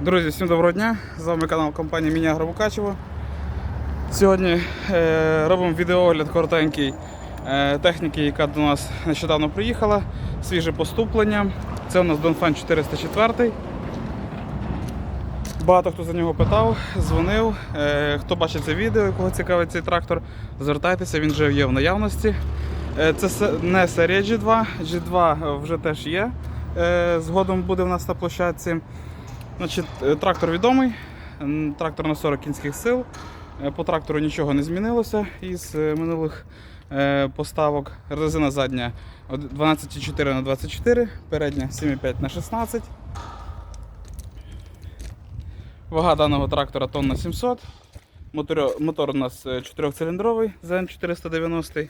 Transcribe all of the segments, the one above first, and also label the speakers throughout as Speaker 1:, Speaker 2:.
Speaker 1: Друзі, всім доброго дня! З вами канал компанії Міні Агромукачево. Сьогодні е, робимо відеоогляд коротенький е, техніки, яка до нас нещодавно приїхала. Свіже поступлення. Це у нас Донфан 404. Багато хто за нього питав, дзвонив. Е, хто бачить це відео, кого цікавить цей трактор, звертайтеся, він вже є в наявності. Е, це не серія G2, G2 вже теж є. Е, згодом буде в нас на площадці. Значить, е, трактор відомий, трактор на 40 кінських сил. Е, По трактору нічого не змінилося із е, минулих поставок. Резина задня 12,4 на 24, передня 7,5 на 16. Вага даного трактора тонна 700. Мотор, мотор у нас 4-циліндровий ЗН490.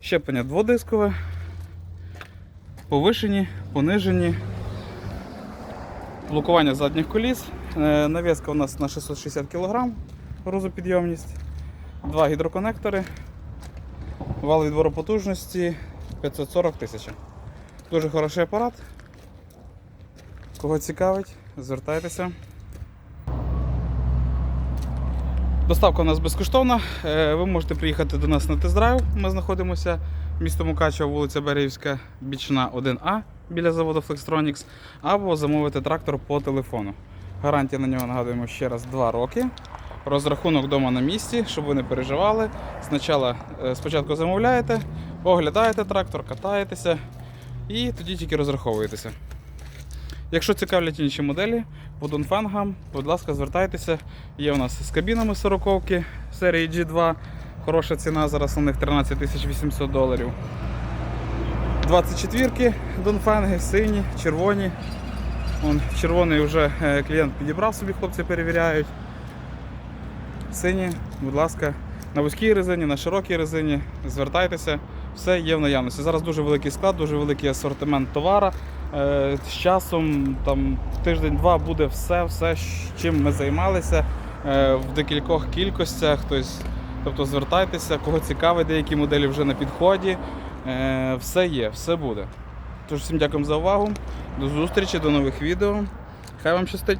Speaker 1: Щеплення дводискове. Повишені, понижені. Блокування задніх коліс. Е, Навіска у нас на 660 кг грузопідйомність. Два гідроконектори. Вал відбору потужності 540 тисяч. Дуже хороший апарат. Кого цікавить, звертайтеся. Доставка у нас безкоштовна. Е, Ви можете приїхати до нас на тест-драйв. Ми знаходимося в місто Мукачево, вулиця Берегівська, бічна 1А біля заводу Flextronics, або замовити трактор по телефону. Гарантія на нього нагадуємо ще раз 2 роки. Розрахунок вдома на місці, щоб ви не переживали. Спочатку, е, спочатку замовляєте, оглядаєте трактор, катаєтеся і тоді тільки розраховуєтеся. Якщо цікавлять інші моделі по Донфенгам, будь ласка, звертайтеся. Є у нас з кабінами 40 серії G2. Хороша ціна зараз у них 13 800 доларів. 24-ки Донфенги, сині, червоні. Вон, червоний вже е, клієнт підібрав собі, хлопці перевіряють. Сині, будь ласка, на вузькій резині, на широкій резині. Звертайтеся, все є в наявності. Зараз дуже великий склад, дуже великий асортимент товара. Е, З часом, там тиждень-два буде все, все, чим ми займалися е, в декількох кількостях. Тобто, тобто звертайтеся, кого цікавить, деякі моделі вже на підході. Е, Все є, все буде. Тож всім дякую за увагу. До зустрічі, до нових відео. Хай вам щастить!